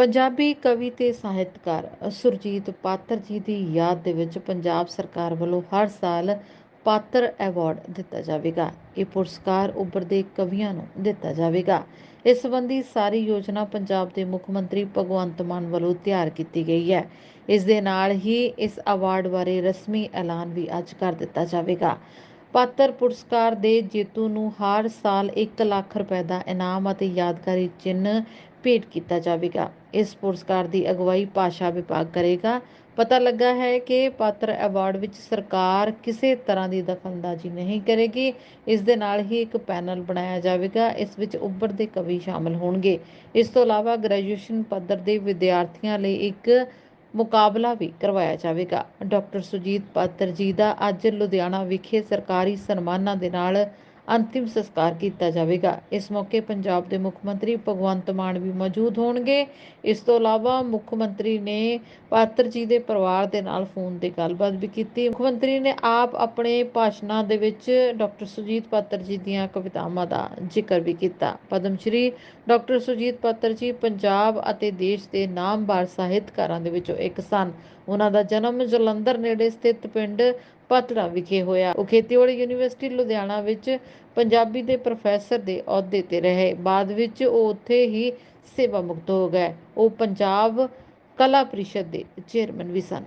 ਪੰਜਾਬੀ ਕਵੀ ਤੇ ਸਾਹਿਤਕਾਰ ਸੁਰਜੀਤ ਪਾਤਰ ਜੀ ਦੀ ਯਾਦ ਦੇ ਵਿੱਚ ਪੰਜਾਬ ਸਰਕਾਰ ਵੱਲੋਂ ਹਰ ਸਾਲ ਪਾਤਰ ਐਵਾਰਡ ਦਿੱਤਾ ਜਾਵੇਗਾ। ਇਹ ਪੁਰਸਕਾਰ ਉੱਭਰਦੇ ਕਵੀਆਂ ਨੂੰ ਦਿੱਤਾ ਜਾਵੇਗਾ। ਇਸ ਸੰਬੰਧੀ ਸਾਰੀ ਯੋਜਨਾ ਪੰਜਾਬ ਦੇ ਮੁੱਖ ਮੰਤਰੀ ਭਗਵੰਤ ਮਾਨ ਵੱਲੋਂ ਤਿਆਰ ਕੀਤੀ ਗਈ ਹੈ। ਇਸ ਦੇ ਨਾਲ ਹੀ ਇਸ ਅਵਾਰਡ ਬਾਰੇ ਰਸਮੀ ਐਲਾਨ ਵੀ ਅੱਜ ਕਰ ਦਿੱਤਾ ਜਾਵੇਗਾ। ਪਾਤਰ ਪੁਰਸਕਾਰ ਦੇ ਜੇਤੂ ਨੂੰ ਹਰ ਸਾਲ 1 ਲੱਖ ਰੁਪਏ ਦਾ ਇਨਾਮ ਅਤੇ ਯਾਦਗਾਰੀ ਚਿੰਨ੍ਹ ਭੇਟ ਕੀਤਾ ਜਾਵੇਗਾ। ਇਸ ਪੁਰਸਕਾਰ ਦੀ ਅਗਵਾਈ ਭਾਸ਼ਾ ਵਿਭਾਗ ਕਰੇਗਾ। ਪਤਾ ਲੱਗਾ ਹੈ ਕਿ ਪਾਤਰ ਅਵਾਰਡ ਵਿੱਚ ਸਰਕਾਰ ਕਿਸੇ ਤਰ੍ਹਾਂ ਦੀ ਦਖਲਅੰਦਾਜ਼ੀ ਨਹੀਂ ਕਰੇਗੀ। ਇਸ ਦੇ ਨਾਲ ਹੀ ਇੱਕ ਪੈਨਲ ਬਣਾਇਆ ਜਾਵੇਗਾ। ਇਸ ਵਿੱਚ ਉੱਭਰਦੇ ਕਵੀ ਸ਼ਾਮਲ ਹੋਣਗੇ। ਇਸ ਤੋਂ ਇਲਾਵਾ ਗ੍ਰੈਜੂਏਸ਼ਨ ਪੱਧਰ ਦੇ ਵਿਦਿਆਰਥੀਆਂ ਲਈ ਇੱਕ ਮੁਕਾਬਲਾ ਵੀ ਕਰਵਾਇਆ ਜਾਵੇਗਾ। ਡਾਕਟਰ ਸੁਜੀਤ ਪਾਤਰ ਜੀ ਦਾ ਅੱਜ ਲੁਧਿਆਣਾ ਵਿਖੇ ਸਰਕਾਰੀ ਸਨਮਾਨਾਂ ਦੇ ਨਾਲ ਅੰਤਿਮ ਸੰਸਕਾਰ ਕੀਤਾ ਜਾਵੇਗਾ। ਇਸ ਮੌਕੇ ਪੰਜਾਬ ਦੇ ਮੁੱਖ ਮੰਤਰੀ ਭਗਵੰਤ ਮਾਨ ਵੀ ਮੌਜੂਦ ਹੋਣਗੇ। ਇਸ ਤੋਂ ਇਲਾਵਾ ਮੁੱਖ ਮੰਤਰੀ ਨੇ ਪਾਤਰ ਜੀ ਦੇ ਪਰਿਵਾਰ ਦੇ ਨਾਲ ਫੋਨ ਤੇ ਗੱਲਬਾਤ ਵੀ ਕੀਤੀ। ਮੁੱਖ ਮੰਤਰੀ ਨੇ ਆਪ ਆਪਣੇ ਭਾਸ਼ਣਾਂ ਦੇ ਵਿੱਚ ਡਾਕਟਰ ਸੁਜੀਤ ਪਾਤਰ ਜੀ ਦੀਆਂ ਕਵਿਤਾਵਾਂ ਦਾ ਜ਼ਿਕਰ ਵੀ ਕੀਤਾ। ਪਦਮ ਸ਼੍ਰੀ ਡਾਕਟਰ ਸੁਜੀਤ ਪਾਤਰ ਜੀ ਪੰਜਾਬ ਅਤੇ ਦੇਸ਼ ਦੇ ਨਾਮਵਰ ਸਾਹਿਤਕਾਰਾਂ ਦੇ ਵਿੱਚੋਂ ਇੱਕ ਸਨ। ਉਹਨਾਂ ਦਾ ਜਨਮ ਜਲੰਧਰ ਨੇੜੇ ਸਥਿਤ ਪਿੰਡ ਪਤੜਾ ਵਿਖੇ ਹੋਇਆ। ਉਹ ਖੇਤੀਬਾੜੀ ਯੂਨੀਵਰਸਿਟੀ ਲੁਧਿਆਣਾ ਵਿੱਚ ਪੰਜਾਬੀ ਦੇ ਪ੍ਰੋਫੈਸਰ ਦੇ ਅਹੁਦੇ ਤੇ ਰਹੇ। ਬਾਅਦ ਵਿੱਚ ਉਹ ਉੱਥੇ ਹੀ ਸੇਵਾ ਮੁਕਤ ਹੋ ਗਏ। ਉਹ ਪੰਜਾਬ ਕਲਾ ਪ੍ਰੀਸ਼ਦ ਦੇ ਚੇਅਰਮੈਨ ਵੀ ਸਨ।